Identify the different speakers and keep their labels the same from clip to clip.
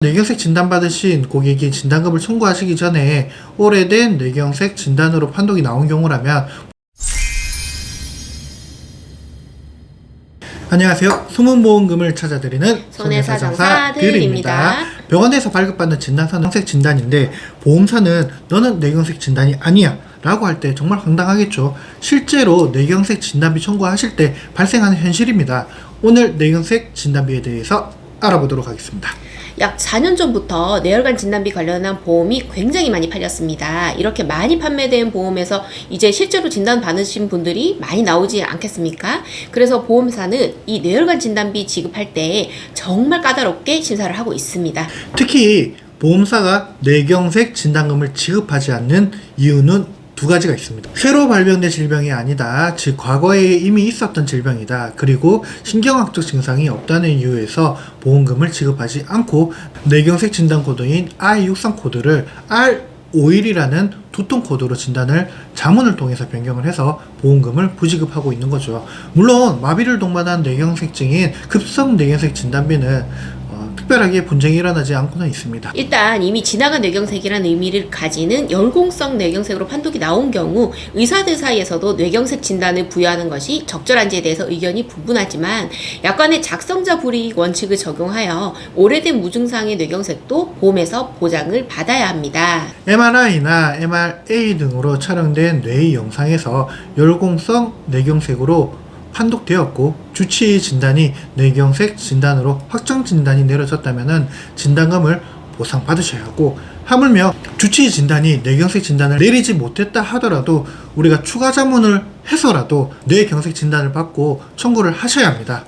Speaker 1: 뇌경색 진단받으신 고객이 진단금을 청구하시기 전에 오래된 뇌경색 진단으로 판독이 나온 경우라면 안녕하세요. 숨은 보험금을 찾아드리는
Speaker 2: 손해사정사들입니다.
Speaker 1: 병원에서 발급받는 진단서는 뇌경색 진단인데 보험사는 너는 뇌경색 진단이 아니야 라고 할 때 정말 황당하겠죠. 실제로 뇌경색 진단비 청구하실 때 발생하는 현실입니다. 오늘 뇌경색 진단비에 대해서 알아보도록 하겠습니다.
Speaker 2: 약 4년 전부터 뇌혈관 진단비 관련한 보험이 굉장히 많이 팔렸습니다. 이렇게 많이 판매된 보험에서 이제 실제로 진단 받으신 분들이 많이 나오지 않겠습니까? 그래서 보험사는 이 뇌혈관 진단비 지급할 때 정말 까다롭게 심사를 하고 있습니다.
Speaker 1: 특히 보험사가 뇌경색 진단금을 지급하지 않는 이유는 두 가지가 있습니다. 새로 발병된 질병이 아니다. 즉 과거에 이미 있었던 질병이다. 그리고 신경학적 증상이 없다는 이유에서 보험금을 지급하지 않고 뇌경색 진단 코드인 I63 코드를 R51이라는 두통 코드로 진단을 자문을 통해서 변경을 해서 보험금을 부지급하고 있는 거죠. 물론 마비를 동반한 뇌경색증인 급성 뇌경색 진단비는 어, 특별하게 분쟁이 일어나지 않고는 있습니다.
Speaker 2: 일단 이미 지나간 뇌경색이라는 의미를 가지는 열공성 뇌경색으로 판독이 나온 경우 의사들 사이에서도 뇌경색 진단을 부여하는 것이 적절한지에 대해서 의견이 분분하지만 약관의 작성자 불이익 원칙을 적용하여 오래된 무증상의 뇌경색도 보험에서 보장을 받아야 합니다.
Speaker 1: MRI나 MRA 등으로 촬영된 뇌의 영상에서 열공성 뇌경색으로 판독되었고 주치의 진단이 뇌경색 진단으로 확정 진단이 내려졌다면 진단금을 보상받으셔야 하고 하물며 주치의 진단이 뇌경색 진단을 내리지 못했다 하더라도 우리가 추가 자문을 해서라도 뇌경색 진단을 받고 청구를 하셔야 합니다.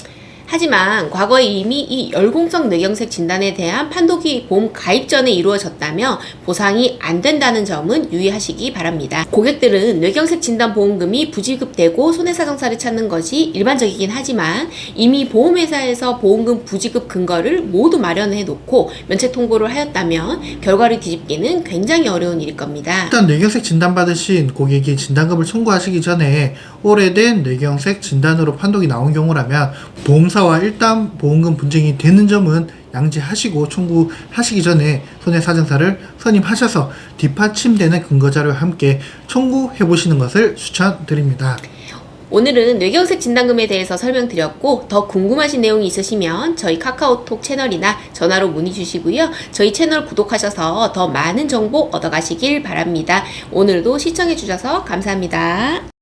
Speaker 2: 하지만 과거에 이미 이 열공성 뇌경색 진단에 대한 판독이 보험 가입 전에 이루어졌다며 보상이 안 된다는 점은 유의하시기 바랍니다. 고객들은 뇌경색 진단 보험금이 부지급되고 손해사정사를 찾는 것이 일반적이긴 하지만 이미 보험회사에서 보험금 부지급 근거를 모두 마련해 놓고 면책 통보를 하였다면 결과를 뒤집기는 굉장히 어려운 일일 겁니다.
Speaker 1: 일단 뇌경색 진단 받으신 고객이 진단금을 청구하시기 전에 오래된 뇌경색 진단으로 판독이 나온 경우라면 보험사 와 일단 보험금 분쟁이 되는 점은 양지하시고 청구하시기 전에 손해사정사를 선임하셔서 뒷받침되는 근거자료와 함께 청구해 보시는 것을 추천드립니다.
Speaker 2: 오늘은 뇌경색 진단금에 대해서 설명드렸고 더 궁금하신 내용이 있으시면 저희 카카오톡 채널이나 전화로 문의 주시고요. 저희 채널 구독하셔서 더 많은 정보 얻어가시길 바랍니다. 오늘도 시청해 주셔서 감사합니다.